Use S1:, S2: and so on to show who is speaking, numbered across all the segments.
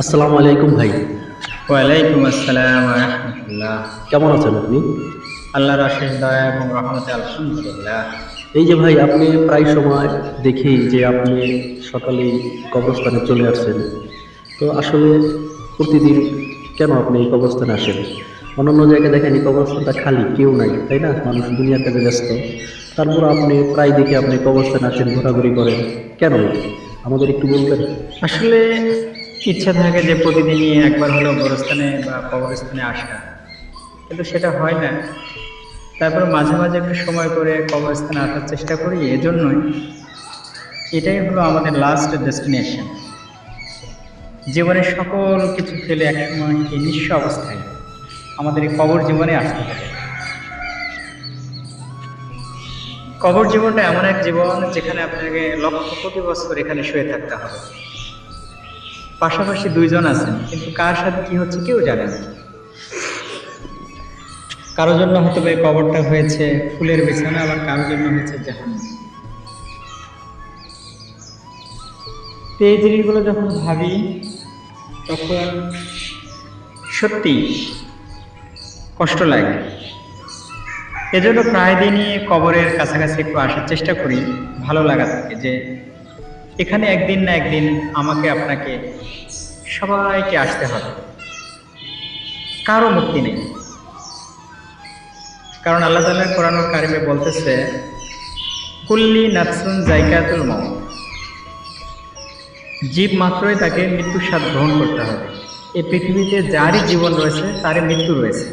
S1: আসসালামু আলাইকুম ভাই।
S2: ওয়ালাইকুম আসসালাম রহমতুল্লাহ।
S1: কেমন আছেন আপনি?
S2: আল্লাহর অশেষ দয়া এবং রহমতে আলহামদুলিল্লাহ।
S1: এই যে ভাই আপনি প্রায় সময় দেখি যে আপনি সকালে কবরস্থানে চলে আসছেন। তো আসলে প্রতিদিন কেন আপনি এই কবরস্থানে আসেন? অন্যান্য জায়গায় দেখেন এই কবরস্থানটা খালি কেউ নাই তাই না? মানুষ দুনিয়ার কাজে ব্যস্ত। তারপর আপনি প্রায় দেখে আপনি কবরস্থানে আসেন ঘোরাঘুরি করেন। কেন? আমাদের একটু বলবেন।
S2: আসলে ইচ্ছা থাকে যে প্রতিদিনই একবার হলেও গোরস্থানে বা কবরস্থানে আসা। কিন্তু সেটা হয় না। তারপর মাঝে মাঝে একটু সময় করে কবরস্থানে আসার চেষ্টা করি, এজন্যই এটাই হলো আমাদের লাস্ট ডেস্টিনেশন জীবনের সকল কিছু ফেলে একসময় এই নিঃস্ব অবস্থায় আমাদের এই কবর জীবনে আসতে হবে কবর জীবনটা এমন এক জীবন যেখানে আপনাকে লক্ষ কোটি বছর এখানে শুয়ে থাকতে হবে। পাশাপাশি দুইজন আছেন, কিন্তু কার সাথে কি হচ্ছে কেউ জানে না। কারোর জন্য হয়তো এই কবরটা হয়েছে ফুলের বিছানা, আবার কারোর জন্য হয়েছে জাহান এই জিনিসগুলো যখন ভাবি, তখন সত্যি কষ্ট লাগে। এজন্য প্রায় দিনই কবরের কাছাকাছি একটু আসার চেষ্টা করি, ভালো লাগা থাকে যে এখানে একদিন না একদিন আমাকে, আপনাকে সবাইকে আসতে হবে। কারও মুক্তি নেই। কারণ আল্লাহ তালা কোরআন কারিমে বলতেছে, কুল্লি নাফসুন জায়গাতুল মৌ জীব মাত্রই তাকে মৃত্যুর স্বাদ গ্রহণ করতে হবে। এই পৃথিবীতে যারই জীবন রয়েছে, তারই মৃত্যু রয়েছে।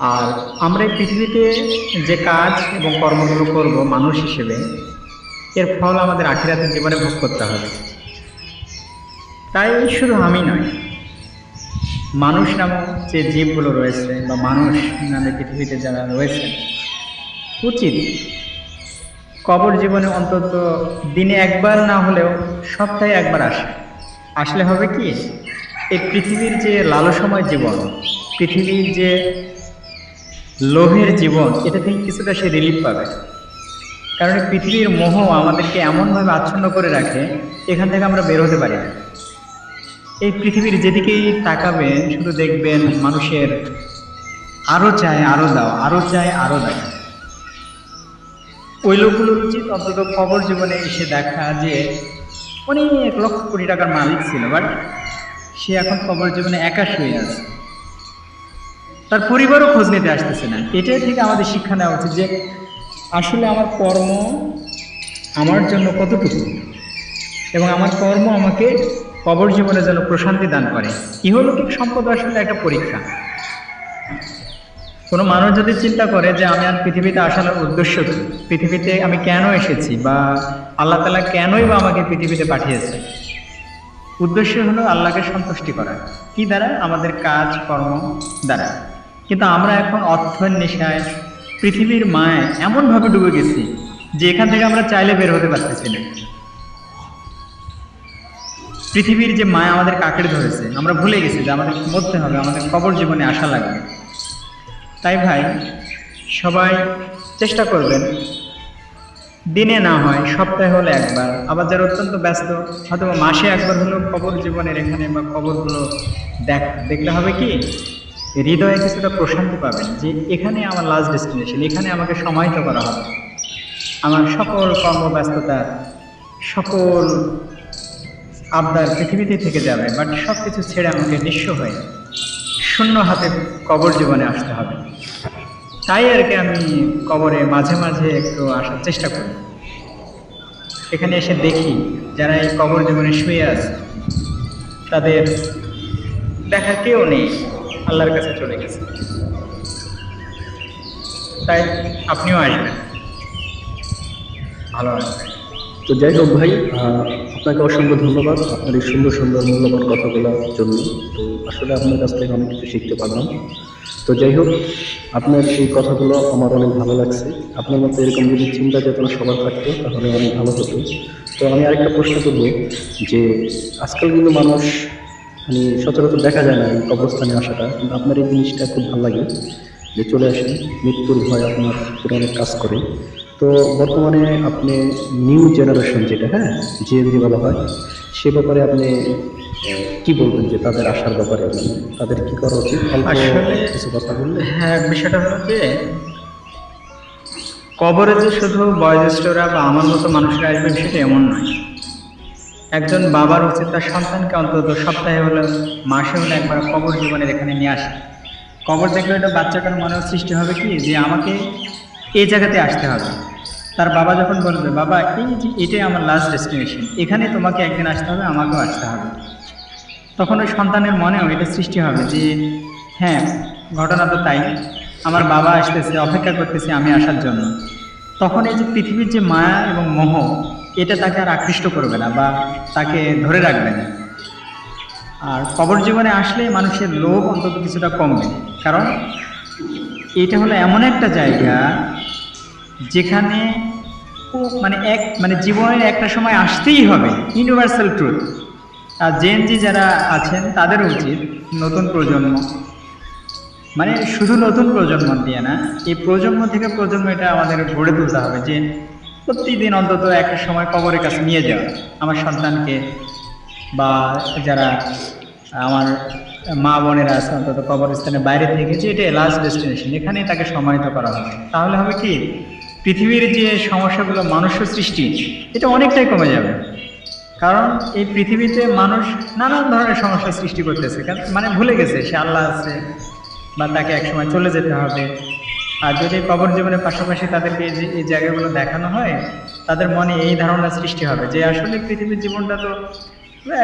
S2: আর আমরা এই পৃথিবীতে যে কাজ এবং কর্মগুলো করব মানুষ হিসেবে এর ফল আমাদের আখিরাতের জীবনে ভোগ করতে হবে। তাই শুধু আমি নয় মানুষ নামক যে জীবগুলো রয়েছে বা মানুষ নামে পৃথিবীতে যারা রয়েছে, উচিত কবর জীবনে অন্তত দিনে একবার না হলেও সপ্তাহে একবার আসে। আসলে হবে কি, এই পৃথিবীর যে লালসময় জীবন, পৃথিবীর যে লোভের জীবন এটা থেকে কিছুটা সে রিলিফ পাবে। কারণ এই পৃথিবীর মোহ আমাদেরকে এমনভাবে আচ্ছন্ন করে রাখে, এখান থেকে আমরা বের হতে পারি না। এই পৃথিবীর যেদিকেই তাকাবেন শুধু দেখবেন মানুষের আরও চায় আরও দাও আরও চায় আরও দাও ওই লোকগুলোর উচিত অন্তত খবর জীবনে এসে দেখা যে অনেক লক্ষ কোটি টাকার মালিক ছিল, বাট সে এখন খবর জীবনে একা শুয়ে আছে তার পরিবারও খোঁজ নিতে আসতেছে না। এটাই থেকে আমাদের শিক্ষা নেওয়া উচিত যে আসলে আমার কর্ম আমার জন্য কতটুকু? এবং আমার কর্ম আমাকে কবর জীবনে যেন প্রশান্তি দান করে। ইহলৌকিক সম্পদ আসলে একটা পরীক্ষা। কোনো মানুষ যদি চিন্তা করে যে আমি আর পৃথিবীতে আসার উদ্দেশ্য কি? পৃথিবীতে আমি কেন এসেছি? বা আল্লাহ তালা কেনই বা আমাকে পৃথিবীতে পাঠিয়েছে? উদ্দেশ্য হলো আল্লাহকে সন্তুষ্টি করা। কি দ্বারা? আমাদের কাজ, কর্ম দ্বারা। কিন্তু আমরা এখন অর্থের নেশায় পৃথিবীর মায় এমনভাবে ডুবে গেছি যে এখান থেকে আমরা চাইলে বের হতে পারতেছি না। পৃথিবীর যে মায়া আমাদের কাকের ধরেছে, আমরা ভুলে গেছি যে আমাদের মরতে হবে, আমাদের কবর জীবনে আসা লাগবে। তাই ভাই, সবাই চেষ্টা করবেন, দিনে না হয়, সপ্তাহে হলে একবার, আবার যারা অত্যন্ত ব্যস্ত হয়তো মাসে একবার হলেও কবর জীবনের এখানে বা কবরগুলো দেখ দেখলে হবে কি? হৃদয়ে কিছুটা প্রশান্তি পাবেন যে এখানে আমার লাস্ট ডেস্টিনেশন এখানে আমাকে সমাহিত করা হবে। আমার সকল কর্মব্যস্ততা, সকল আবদার পৃথিবীতে থেকে যাবে বাট সব কিছু ছেড়ে আমাকে নিঃস্ব হয়ে শূন্য হাতে কবর জীবনে আসতে হবে। তাই আর কি আমি কবরে মাঝে মাঝে একটু আসার চেষ্টা করি। এখানে এসে দেখি যারা এই কবর জীবনে শুয়ে আছে, তাদের দেখা কেউ নেই। আল্লাহর কাছে চলে গেছে। তাই আপনিও আসবেন। ভালো আসবেন
S1: তো যাই হোক ভাই আপনাকে অসংখ্য ধন্যবাদ। আপনার এই সুন্দর সুন্দর, মূল্যবান কথাগুলোর জন্য। তো আসলে আপনার কাছ থেকে অনেক কিছু শিখতে পারলাম। তো যাই হোক, আপনার এই কথাগুলো আমার অনেক ভালো লাগছে। আপনার মতো এরকম যদি চিন্তা চেতনা সবার থাকতো, তাহলে অনেক ভালো হতো। তো আমি আরেকটা প্রশ্ন করব যে, আজকাল কিন্তু মানুষ মানে সচরাচর দেখা যায় না এই কবরস্থানে আসাটা কিন্তু আপনার এই জিনিসটা খুব ভালো লাগে যে চলে আসেন মৃত্যুর ভয় আপনার পুরো অনেক কাজ করে। তো বর্তমানে আপনি নিউ জেনারেশন যেটা হ্যাঁ জিএনজি বলা হয় সে ব্যাপারে আপনি কি বলবেন যে তাদের আসার ব্যাপারে তাদের কি করা উচিত? কিছু কথা বললে।
S2: হ্যাঁ বিষয়টা হলো যে কবরে যে শুধু বয়োজ্যেষ্ঠরা বা আমার মতো মানুষরা আসবে সেটা এমন নয়। একজন বাবার উচিত তার সন্তানকে অন্তত সপ্তাহে হলো, মাসে হলে একবার কবর জীবনের এখানে নিয়ে আসে। কবর দেখলে একটা বাচ্চাটার মনে সৃষ্টি হবে কি? যে আমাকে এই জায়গাতে আসতে হবে। তার বাবা যখন বলবে, বাবা, এই যে এটাই আমার লাস্ট ডেস্টিনেশন এখানে তোমাকে একদিন আসতে হবে, আমাকেও আসতে হবে। তখন ওই সন্তানের মনেও এটা সৃষ্টি হবে যে হ্যাঁ ঘটনা তো তাই। আমার বাবা আসতেছে, অপেক্ষা করতেছে আমি আসার জন্য। তখন এই যে পৃথিবীর যে মায়া এবং মোহ এটা তাকে আর আকৃষ্ট করবে না বা তাকে ধরে রাখবে না। আর কবর জীবনে আসলে মানুষের লোভ অন্তত কিছুটা কমবে। কারণ এটা হলো এমন একটা জায়গা যেখানে মানে এক মানে জীবনের একটা সময় আসতেই হবে ইউনিভার্সাল ট্রুথ আর জেএনজি যারা আছেন, তাদের উচিত নতুন প্রজন্ম। মানে শুধু নতুন প্রজন্ম দিয়ে না, এই প্রজন্ম থেকে প্রজন্ম এটা আমাদের গড়ে তুলতে হবে যে প্রতিদিন অন্তত একটা সময় কবরের কাছে নিয়ে যাওয়া আমার সন্তানকে বা যারা আমার মা বোনেরা আছে, অন্তত কবরস্থানের বাইরে থেকে, যে এটা লাস্ট ডেস্টিনেশন এখানেই তাকে সম্মানিত করা হবে। তাহলে হবে কি? পৃথিবীর যে সমস্যাগুলো মানুষ্য সৃষ্টি, এটা অনেকটাই কমে যাবে। কারণ এই পৃথিবীতে মানুষ নানান ধরনের সমস্যা সৃষ্টি করতেছে। মানে ভুলে গেছে, সে আল্লাহ আছে বা তাকে একসময় চলে যেতে হবে। আর যদি কবর জীবনের পাশাপাশি তাদেরকে এই জায়গাগুলো দেখানো হয়, তাদের মনে এই ধারণা সৃষ্টি হবে যে আসলে পৃথিবীর জীবনটা তো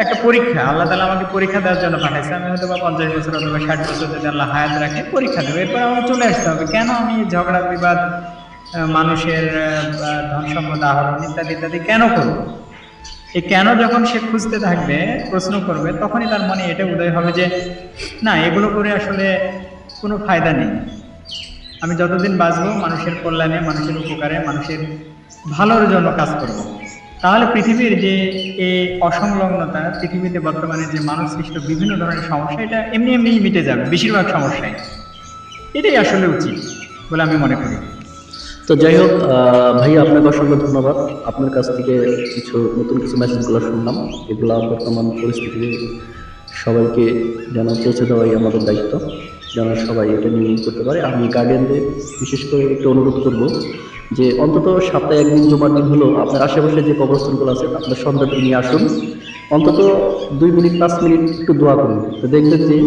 S2: একটা পরীক্ষা। আল্লাহ তালা আমাকে পরীক্ষা দেওয়ার জন্য পাঠাইছে। আমি হয়তো বা পঞ্চাশ বছর অথবা ষাট বছর যদি আল্লাহ হায়াত রাখে, পরীক্ষা দেবে। এরপর আমাকে চলে আসতে হবে, কেন আমি ঝগড়া, বিবাদ মানুষের ধন সম্পদ আহরণ ইত্যাদি ইত্যাদি কেন করব? এই কেন যখন সে খুঁজতে থাকবে, প্রশ্ন করবে, তখনই তার মনে এটা উদয় হবে যে, না, এগুলো করে আসলে কোনো ফায়দা নেই। আমি যতদিন বাঁচবো, মানুষের কল্যাণে, মানুষের উপকারে, মানুষের ভালোর জন্য কাজ করব। তাহলে পৃথিবীর যে এই অসংলগ্নতা, পৃথিবীতে বর্তমানে যে মানুষ সৃষ্ট বিভিন্ন ধরনের সমস্যা, এটা এমনি এমনিই মিটে যাবে, বেশিরভাগ সমস্যায় এটাই আসলে উচিত বলে আমি মনে করি।
S1: তো যাই হোক ভাই আপনাকে অসংখ্য ধন্যবাদ। আপনার কাছ থেকে কিছু, নতুন কিছু মেসেজগুলো শুনলাম। এগুলো বর্তমান পরিস্থিতিতে সবাইকে যেন পৌঁছে দেওয়াই আমাদের দায়িত্ব। যেন সবাই এটা নিয়ে করতে পারে, আমি গার্ডিয়ানদের বিশেষ করে একটু অনুরোধ করব যে অন্তত সপ্তাহে একদিন, জমার দিন হলো আপনার আশেপাশে যে কবরস্থানগুলো আছে, আপনার সন্তানকে নিয়ে আসুন। অন্তত দুই মিনিট, পাঁচ মিনিট একটু দোয়া করুন। তো দেখবেন যে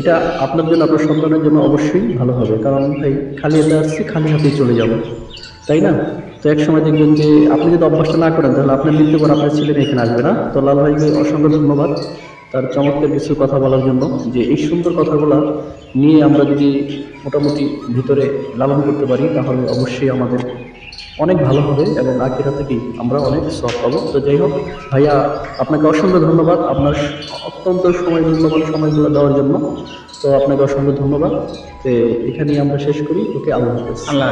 S1: এটা আপনার জন্য, আপনার সন্তানের জন্য অবশ্যই ভালো হবে। কারণ ভাই, খালি হাতে আসছি, খালি হাতেই চলে যাব। তাই না? তো এক সময় দেখবেন যে আপনি যদি অভ্যাসটা না করেন, তাহলে আপনার মৃত্যু পর আপনার ছেলে এখানে আসবে না। তো লাল ভাইকে অসংখ্য ধন্যবাদ। তার চমৎকার কিছু কথা বলার জন্য যে এই সুন্দর কথাগুলো নিয়ে আমরা যদি মোটামুটি ভিতরে লালন করতে পারি, তাহলে অবশ্যই আমাদের অনেক ভালো হবে এবং আখিরা থেকেই আমরা অনেক সব পাবো। তো যাই হোক, ভাইয়া, আপনাকে অসংখ্য ধন্যবাদ আপনার অত্যন্ত সময় মূল্যবান সময়গুলো দেওয়ার জন্য। তো আপনাকে অসংখ্য ধন্যবাদ। তো এখানেই আমরা শেষ করি। ওকে, আল্লাহ
S2: আল্লাহ।